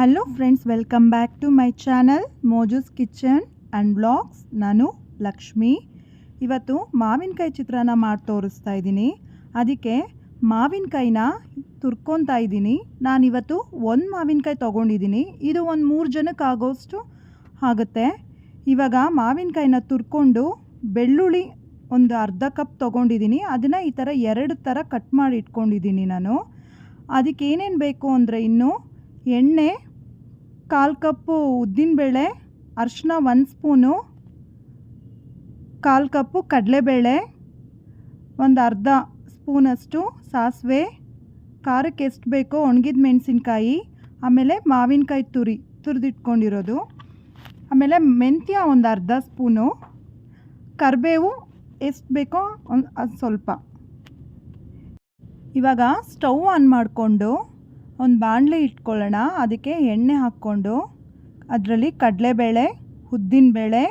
Hello friends welcome back to my channel Moju's kitchen and blogs ನಾನು ಲಕ್ಷ್ಮಿ. ಇವತ್ತು ಮಾವಿನಕಾಯಿ ಚಿತ್ರಾನ್ನ ಮಾಡಿ ತೋರಿಸ್ತಾ ಇದ್ದೀನಿ. ಅದಕ್ಕೆ ಮಾವಿನಕಾಯಿನ ತುರ್ಕೊತಾ ಇದ್ದೀನಿ. ನಾನಿವತ್ತು ಒಂದು ಮಾವಿನಕಾಯಿ ತೊಗೊಂಡಿದ್ದೀನಿ. ಇದು ಒಂದು ಮೂರು ಜನಕ್ಕೆ ಆಗೋಷ್ಟು ಆಗುತ್ತೆ. ಇವಾಗ ಮಾವಿನಕಾಯಿನ ತುರ್ಕೊಂಡು ಬೆಳ್ಳುಳ್ಳಿ ಒಂದು ಅರ್ಧ ಕಪ್ ತೊಗೊಂಡಿದ್ದೀನಿ. ಅದನ್ನು ಈ ಥರ ಎರಡು ಥರ ಕಟ್ ಮಾಡಿ ಇಟ್ಕೊಂಡಿದ್ದೀನಿ ನಾನು. ಅದಕ್ಕೆ ಏನೇನು ಬೇಕು ಅಂದರೆ ಇನ್ನು ಎಣ್ಣೆ ಕಾಲು ಕಪ್ಪು ಉದ್ದಿನಬೇಳೆ ಅರಿಶಿನ ಒಂದು ಸ್ಪೂನು, ಕಾಲು ಕಪ್ಪು ಕಡಲೆಬೇಳೆ, ಒಂದು ಅರ್ಧ ಸ್ಪೂನಷ್ಟು ಸಾಸಿವೆ, ಖಾರಕ್ಕೆ ಎಷ್ಟು ಬೇಕೋ ಒಣಗಿದ ಮೆಣಸಿನ್ಕಾಯಿ, ಆಮೇಲೆ ಮಾವಿನಕಾಯಿ ತುರಿ, ತುರಿದಿಟ್ಕೊಂಡಿರೋದು. ಆಮೇಲೆ ಮೆಂತ್ಯ ಒಂದು ಅರ್ಧ ಸ್ಪೂನು, ಕರಿಬೇವು ಎಷ್ಟು ಬೇಕೋ ಒಂದು ಸ್ವಲ್ಪ. ಇವಾಗ ಸ್ಟವ್ ಆನ್ ಮಾಡಿಕೊಂಡು ಒಂದು ಬಾಣಲೆ ಇಟ್ಕೊಳ್ಳೋಣ. ಅದಕ್ಕೆ ಎಣ್ಣೆ ಹಾಕ್ಕೊಂಡು ಅದರಲ್ಲಿ ಕಡಲೆಬೇಳೆ, ಉದ್ದಿನಬೇಳೆ,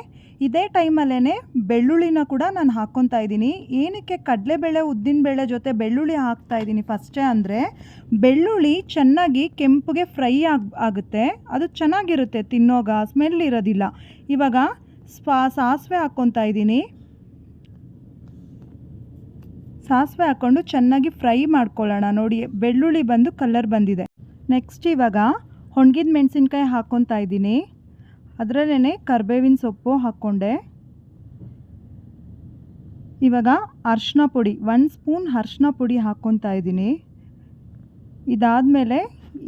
ಇದೇ ಟೈಮಲ್ಲೇ ಬೆಳ್ಳುಳ್ಳಿನ ಕೂಡ ನಾನು ಹಾಕ್ಕೊತಾ ಇದ್ದೀನಿ. ಏನಕ್ಕೆ ಕಡಲೆಬೇಳೆ, ಉದ್ದಿನಬೇಳೆ ಜೊತೆ ಬೆಳ್ಳುಳ್ಳಿ ಹಾಕ್ತಾ ಇದ್ದೀನಿ ಫಸ್ಟೇ ಅಂದರೆ, ಬೆಳ್ಳುಳ್ಳಿ ಚೆನ್ನಾಗಿ ಕೆಂಪುಗೆ ಫ್ರೈ ಆಗ, ಆಗುತ್ತೆ. ಅದು ಚೆನ್ನಾಗಿರುತ್ತೆ ತಿನ್ನೋಗ, ಸ್ಮೆಲ್ ಇರೋದಿಲ್ಲ. ಇವಾಗ ಸ್ಪಾ, ಸಾಸಿವೆ ಹಾಕ್ಕೊತಾ ಇದ್ದೀನಿ. ಸಾಸಿವೆ ಹಾಕ್ಕೊಂಡು ಚೆನ್ನಾಗಿ ಫ್ರೈ ಮಾಡ್ಕೊಳ್ಳೋಣ. ನೋಡಿ, ಬೆಳ್ಳುಳ್ಳಿ ಬಂದು ಕಲರ್ ಬಂದಿದೆ. ನೆಕ್ಸ್ಟ್ ಇವಾಗ ಒಣಗಿದ ಮೆಣಸಿನ್ಕಾಯಿ ಹಾಕ್ಕೊತಾ ಇದ್ದೀನಿ. ಅದರಲ್ಲೇ ಕರ್ಬೇವಿನ ಸೊಪ್ಪು ಹಾಕ್ಕೊಂಡೆ. ಇವಾಗ ಅರ್ಶಿನ ಪುಡಿ ಒನ್ ಸ್ಪೂನ್ ಅರ್ಶಿನ ಪುಡಿ ಹಾಕ್ಕೊತಾ ಇದ್ದೀನಿ. ಇದಾದಮೇಲೆ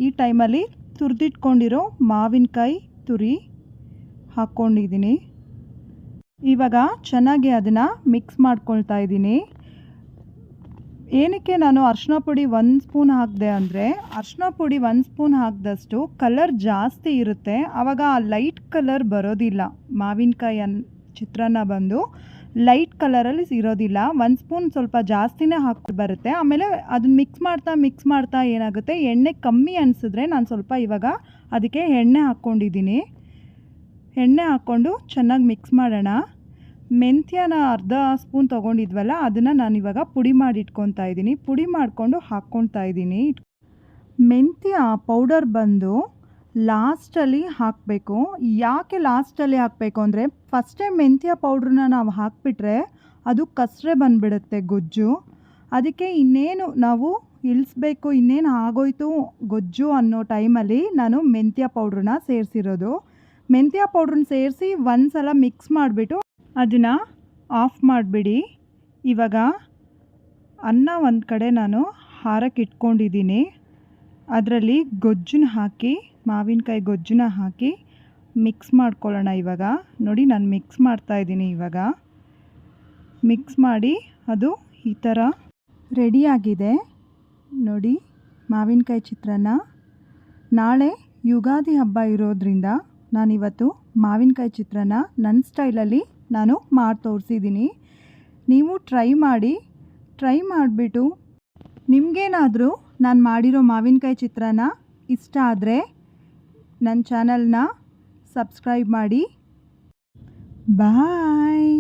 ಈ ಟೈಮಲ್ಲಿ ತುರಿದಿಟ್ಕೊಂಡಿರೋ ಮಾವಿನಕಾಯಿ ತುರಿ ಹಾಕ್ಕೊಂಡಿದ್ದೀನಿ ಇವಾಗ ಚೆನ್ನಾಗಿ ಅದನ್ನು ಮಿಕ್ಸ್ ಮಾಡ್ಕೊಳ್ತಾ ಇದ್ದೀನಿ. ಏನಕ್ಕೆ ನಾನು ಅರ್ಶಿನ ಪುಡಿ ಒಂದು ಸ್ಪೂನ್ ಹಾಕಿದೆ ಅಂದರೆ, ಅರ್ಶಿನ ಪುಡಿ ಒಂದು ಸ್ಪೂನ್ ಹಾಕಿದಷ್ಟು ಕಲರ್ ಜಾಸ್ತಿ ಇರುತ್ತೆ. ಆವಾಗ ಆ ಲೈಟ್ ಕಲರ್ ಬರೋದಿಲ್ಲ. ಮಾವಿನಕಾಯಿ ಅನ್ ಚಿತ್ರಾನ್ನ ಬಂದು ಲೈಟ್ ಕಲರಲ್ಲಿ ಇರೋದಿಲ್ಲ. ಒಂದು ಸ್ಪೂನ್ ಸ್ವಲ್ಪ ಜಾಸ್ತಿನೇ ಹಾಕಿ ಬರುತ್ತೆ. ಆಮೇಲೆ ಅದನ್ನ ಮಿಕ್ಸ್ ಮಾಡ್ತಾ ಮಿಕ್ಸ್ ಮಾಡ್ತಾ ಏನಾಗುತ್ತೆ? ಎಣ್ಣೆ ಕಮ್ಮಿ ಅನಿಸಿದ್ರೆ ನಾನು ಸ್ವಲ್ಪ ಇವಾಗ ಅದಕ್ಕೆ ಎಣ್ಣೆ ಹಾಕ್ಕೊಂಡಿದ್ದೀನಿ. ಎಣ್ಣೆ ಹಾಕ್ಕೊಂಡು ಚೆನ್ನಾಗಿ ಮಿಕ್ಸ್ ಮಾಡೋಣ. ಮೆಂತ್ಯನ ಅರ್ಧ ಸ್ಪೂನ್ ತೊಗೊಂಡಿದ್ವಲ್ಲ, ಅದನ್ನು ನಾನು ಇವಾಗ ಪುಡಿ ಮಾಡಿ ಇಟ್ಕೊತಾ ಇದ್ದೀನಿ ಪುಡಿ ಮಾಡಿಕೊಂಡು ಹಾಕ್ಕೊತಾ ಇದ್ದೀನಿ ಮೆಂತ್ಯ ಪೌಡರ್ ಬಂದು ಲಾಸ್ಟಲ್ಲಿ ಹಾಕಬೇಕು. ಯಾಕೆ ಲಾಸ್ಟಲ್ಲಿ ಹಾಕಬೇಕು ಅಂದರೆ, ಫಸ್ಟೇ ಮೆಂತ್ಯ ಪೌಡ್ರನ್ನ ನಾವು ಹಾಕಿಬಿಟ್ರೆ ಅದು ಕಸರೆ ಬಂದುಬಿಡುತ್ತೆ ಗೊಜ್ಜು. ಅದಕ್ಕೆ ಇನ್ನೇನು ನಾವು ಇಳಿಸ್ಬೇಕು, ಇನ್ನೇನು ಆಗೋಯ್ತು ಗೊಜ್ಜು ಅನ್ನೋ ಟೈಮಲ್ಲಿ ನಾನು ಮೆಂತ್ಯ ಪೌಡ್ರನ್ನ ಸೇರಿಸಿರೋದು. ಮೆಂತ್ಯ ಪೌಡ್ರನ್ನ ಸೇರಿಸಿ ಒಂದು ಸಲ ಮಿಕ್ಸ್ ಮಾಡಿಬಿಟ್ಟು ಅದನ್ನು ಆಫ್ ಮಾಡಿಬಿಡಿ. ಇವಾಗ ಅನ್ನ ಒಂದು ಕಡೆ ನಾನು ಹಾರಕ್ಕೆ ಇಟ್ಕೊಂಡಿದ್ದೀನಿ. ಅದರಲ್ಲಿ ಗೊಜ್ಜನ್ನ ಹಾಕಿ, ಮಾವಿನಕಾಯಿ ಗೊಜ್ಜನ್ನ ಹಾಕಿ ಮಿಕ್ಸ್ ಮಾಡ್ಕೊಳ್ಳೋಣ ಇವಾಗ. ನೋಡಿ ನಾನು ಮಿಕ್ಸ್ ಮಾಡ್ತಾಯಿದ್ದೀನಿ ಇವಾಗ. ಮಿಕ್ಸ್ ಮಾಡಿ ಅದು ಈ ಥರ ರೆಡಿಯಾಗಿದೆ ನೋಡಿ ಮಾವಿನಕಾಯಿ ಚಿತ್ರಾನ್ನ. ನಾಳೆ ಯುಗಾದಿ ಹಬ್ಬ ಇರೋದ್ರಿಂದ ನಾನಿವತ್ತು ಮಾವಿನಕಾಯಿ ಚಿತ್ರಾನ್ನ ನನ್ನ ಸ್ಟೈಲಲ್ಲಿ ನಾನು ಮಾಡಿ ತೋರಿಸಿದ್ದೀನಿ. ನೀವು ಟ್ರೈ ಮಾಡಿ. ಟ್ರೈ ಮಾಡಿಬಿಟ್ಟು ನಿಮಗೇನಾದರೂ ನಾನು ಮಾಡಿರೋ ಮಾವಿನಕಾಯಿ ಚಿತ್ರಾನ್ನ ಇಷ್ಟ ಆದರೆ ನನ್ನ ಚಾನಲ್ನ ಸಬ್ಸ್ಕ್ರೈಬ್ ಮಾಡಿ. ಬಾಯ್